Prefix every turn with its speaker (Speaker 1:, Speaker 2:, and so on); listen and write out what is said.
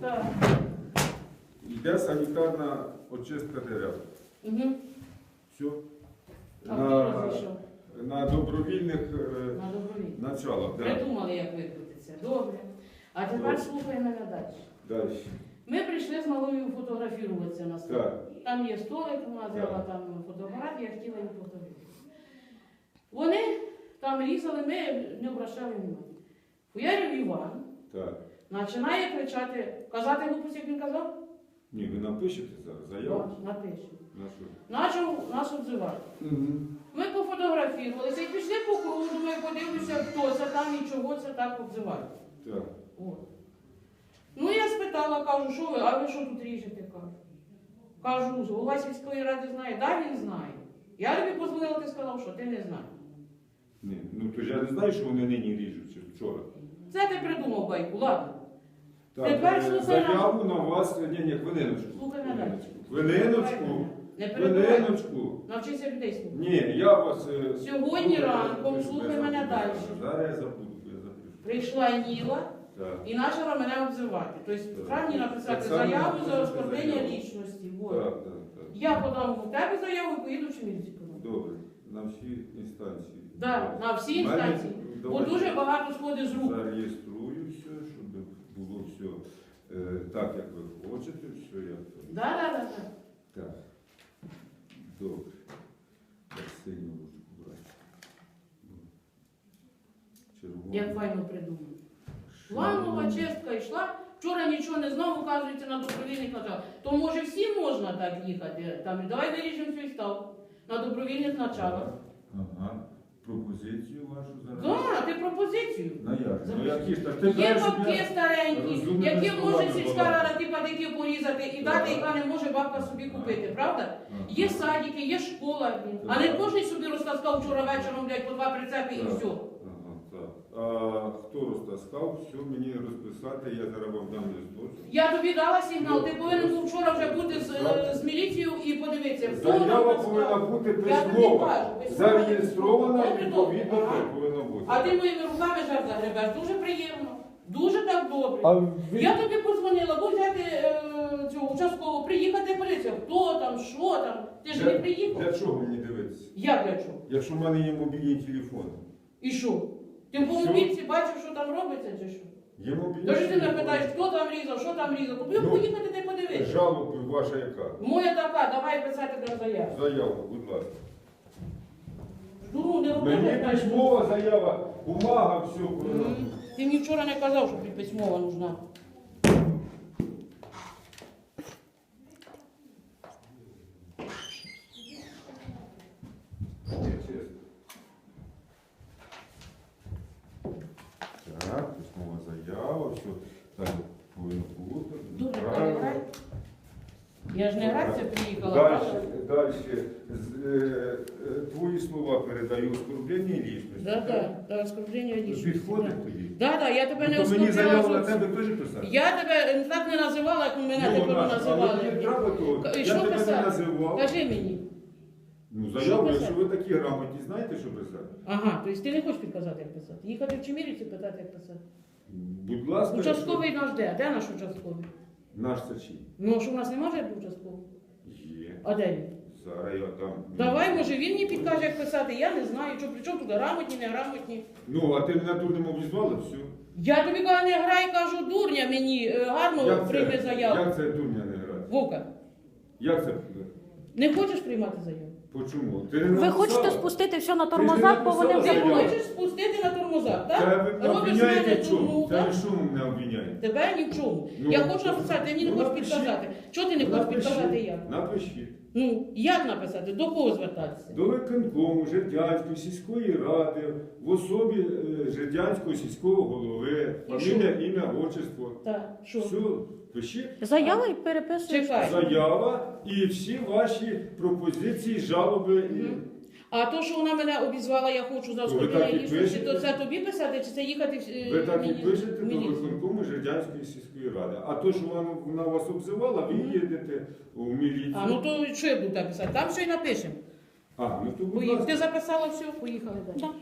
Speaker 1: Так.
Speaker 2: Йде санітарна очистка дерев.
Speaker 1: Угу.
Speaker 2: Все.
Speaker 1: А
Speaker 2: На,
Speaker 1: розійшов?
Speaker 2: на добровільних е,
Speaker 1: На добровільні.
Speaker 2: началах. Да.
Speaker 1: Придумали, як викрутитися. Добре. А тепер
Speaker 2: Добре.
Speaker 1: слухай мене далі.
Speaker 2: Далі.
Speaker 1: Ми прийшли з малою фотографуватися на столі.
Speaker 2: Так.
Speaker 1: Там є столик, вона взяла
Speaker 2: Так.
Speaker 1: там фотоапарат, я хотіла їм фотографувати. Вони там різали, ми не обращали уваги. Хуярів Іван
Speaker 2: Так.
Speaker 1: Починає кричати, казати глупості, як він казав?
Speaker 2: Ні, ви напишете зараз заяву.
Speaker 1: Так, напишу.
Speaker 2: На що?
Speaker 1: Почав нас обзивати. Ми пофотографувалися і пішли по кругу, думаю, подивлюся, хто це там і чого це так обзиває.
Speaker 2: Так.
Speaker 1: От. Ну я спитала, кажу, що ви, а ви що тут ріжете? Кажу. Кажу, голова сільської ради знає, да, він знає. Я тобі позвонила, ти сказав, що ти не знаєш.
Speaker 2: Ні. Ну то ж я не знаю, що вони нині ріжуть чи вчора.
Speaker 1: Це ти придумав байку, ладно. Тепер
Speaker 2: е,
Speaker 1: слухай
Speaker 2: заяву на вас. Ні, ні, хвилиночку.
Speaker 1: Слухай мене.
Speaker 2: Хвилиночку.
Speaker 1: Не перебувай.
Speaker 2: Хвилиночку.
Speaker 1: Навчися людей слухати.
Speaker 2: Ні, я вас. е,
Speaker 1: Сьогодні
Speaker 2: слухаю,
Speaker 1: ранком,
Speaker 2: я
Speaker 1: слухай
Speaker 2: забуду.
Speaker 1: мене далі.
Speaker 2: Зараз я забуду, я запишу.
Speaker 1: Прийшла Ніла
Speaker 2: Так.
Speaker 1: і почала мене обзивати. Тобто
Speaker 2: Так.
Speaker 1: правильно написати
Speaker 2: Так само
Speaker 1: заяву за
Speaker 2: напишете
Speaker 1: оскорблення
Speaker 2: заяву.
Speaker 1: лічності. Вот.
Speaker 2: Так, так, так.
Speaker 1: Я подам в тебе заяву і поїду в міліцію.
Speaker 2: Добре. На всі інстанції.
Speaker 1: Да, на всі інстанції. Бо дуже багато сходить з рук.
Speaker 2: Зареєструю все, щоб було все е, так, як ви хочете, все як то.
Speaker 1: Да, да, да, да.
Speaker 2: Так. Добре. Так сильно можу брати. Червоно.
Speaker 1: Як файно придумано. Планова чистка йшла. Вчора нічого не знав, указується на добровільних началах. То може всім можна так їхати. Там давай вирішимо цю став на добровільних началах.
Speaker 2: Ага. Пропозицію вашу зараз.
Speaker 1: Да, ти пропозицію.
Speaker 2: На як? Ну які ж так ти
Speaker 1: Є
Speaker 2: знаєш, щоб
Speaker 1: бабки
Speaker 2: я-
Speaker 1: старенькі, які може
Speaker 2: словами
Speaker 1: сільська рада ті падики порізати і дати, яка не може бабка собі купити, правда? Є садики, є школа, блін. а не кожен собі розтаскав вчора вечором, блядь, по два прицепи і все.
Speaker 2: Ага, так. А хто розтаскав, все мені розписати, я зараз вам дам листочок.
Speaker 1: Я тобі дала сигнал, ти повинен був вчора вже бути з, е, з міліцією і подивитися.
Speaker 2: Заява повинна бути письмова. Зареєстрована і відповідно. Так повинно бути.
Speaker 1: А ти моїми руками жар загребеш, дуже приємно, дуже так добре.
Speaker 2: А ви-
Speaker 1: Я тобі подзвонила, бо взяти е, цього участкового, приїхати поліція. Хто там, що там? Ти ж не
Speaker 2: Для,
Speaker 1: приїхав.
Speaker 2: для чого мені дивитися?
Speaker 1: Я для чого?
Speaker 2: Якщо в мене є мобільний телефон.
Speaker 1: І що? Ти по
Speaker 2: Що?
Speaker 1: мобільці бачив, що там робиться, чи що?
Speaker 2: Є більше.
Speaker 1: Тож ти не питаєш, хто там різав, що там різав. Купив
Speaker 2: Ну,
Speaker 1: поїхати ти подивитися.
Speaker 2: Жалоба ваша яка?
Speaker 1: Моя така, давай писати для заяву.
Speaker 2: Заяву, будь ласка.
Speaker 1: Ну, не роби.
Speaker 2: Мені
Speaker 1: так.
Speaker 2: письмова заява, бумага, все повинно.
Speaker 1: М, Ти мені вчора не казав, що тобі письмова нужна.
Speaker 2: Ні, чесно. Так, письмова заява, все так повинно бути.
Speaker 1: Добре,
Speaker 2: Правильно.
Speaker 1: Я ж не грація приїхала,
Speaker 2: Дальше, дальше. З- е, е, Твої слова передаю оскорблення лічності.
Speaker 1: Да, да, да, оскорблення лічності.
Speaker 2: Підходить тобі?
Speaker 1: Да, да, я тебе не
Speaker 2: Ну, то мені заяву на тебе теж писати?
Speaker 1: Я тебе так не називала, як мене
Speaker 2: Ну,
Speaker 1: тепер
Speaker 2: Наш, але
Speaker 1: називали.
Speaker 2: треба того.
Speaker 1: І
Speaker 2: Я
Speaker 1: що
Speaker 2: тебе не
Speaker 1: писати?
Speaker 2: називав.
Speaker 1: Кажи мені.
Speaker 2: Ну, заяву,
Speaker 1: писати?
Speaker 2: якщо ви такі грамотні, знаєте, що писати?
Speaker 1: Ага, тобто ти не хочеш підказати, як писати. Їхати в Чемірівці питати, як писати.
Speaker 2: Будь ласка.
Speaker 1: Участковий наш де? Де наш участковий?
Speaker 2: Наш це чий?
Speaker 1: Ну, що в нас не може бути участковий?
Speaker 2: Є.
Speaker 1: А де він?
Speaker 2: Зараз я там.
Speaker 1: Давай, може, він мені підкаже, як писати. Я не знаю, що при чому тут грамотні, неграмотні.
Speaker 2: Ну, а ти мене дурним обізвала, все.
Speaker 1: Я тобі кажу, не грай, кажу, дурня мені, е, гарно прийми заяву.
Speaker 2: Як це дурня не грати?
Speaker 1: Вовка,
Speaker 2: Як це?
Speaker 1: не хочеш приймати заяву?
Speaker 2: Почому? Ти не
Speaker 3: Ви
Speaker 2: написала?
Speaker 3: хочете спустити все на тормозах, бо вони вже
Speaker 1: Ти
Speaker 3: були.
Speaker 1: хочеш спустити на тормозах,
Speaker 2: Це
Speaker 1: так?
Speaker 2: ви
Speaker 1: Робиш
Speaker 2: обвиняєте
Speaker 1: мене
Speaker 2: в чому? Це ви що мене обвиняєте?
Speaker 1: Тебе ні в чому.
Speaker 2: Ну,
Speaker 1: я хочу написати, ти мені не
Speaker 2: ну,
Speaker 1: хочеш
Speaker 2: напишіть.
Speaker 1: підказати. Чого ти не хочеш підказати як?
Speaker 2: Напишіть.
Speaker 1: Ну, як написати? До кого звертатися?
Speaker 2: До виконкому Жердянської сільської ради в особі е, Жердянського сільського голови,
Speaker 1: І
Speaker 2: фамілія, ім'я, отчество.
Speaker 1: Так, що?
Speaker 2: Все, пишіть.
Speaker 3: Заява і переписуєш.
Speaker 1: Чекай.
Speaker 2: Заява і всі ваші пропозиції, жалоби. і-.
Speaker 1: А то, що вона мене обізвала, я хочу за
Speaker 2: ви
Speaker 1: оскорблення
Speaker 2: так і пишете?
Speaker 1: то це тобі писати, чи це їхати в е,
Speaker 2: Ви так і
Speaker 1: мілі-
Speaker 2: пишете до виконкому Жердянської сільської ради. А то, що вона, вона вас обзивала, ви їдете у міліцію.
Speaker 1: А ну то що я буду так писати? Там що й напишемо.
Speaker 2: А, ну то будь ласка.
Speaker 1: Ти записала все? Поїхали далі.
Speaker 3: Да.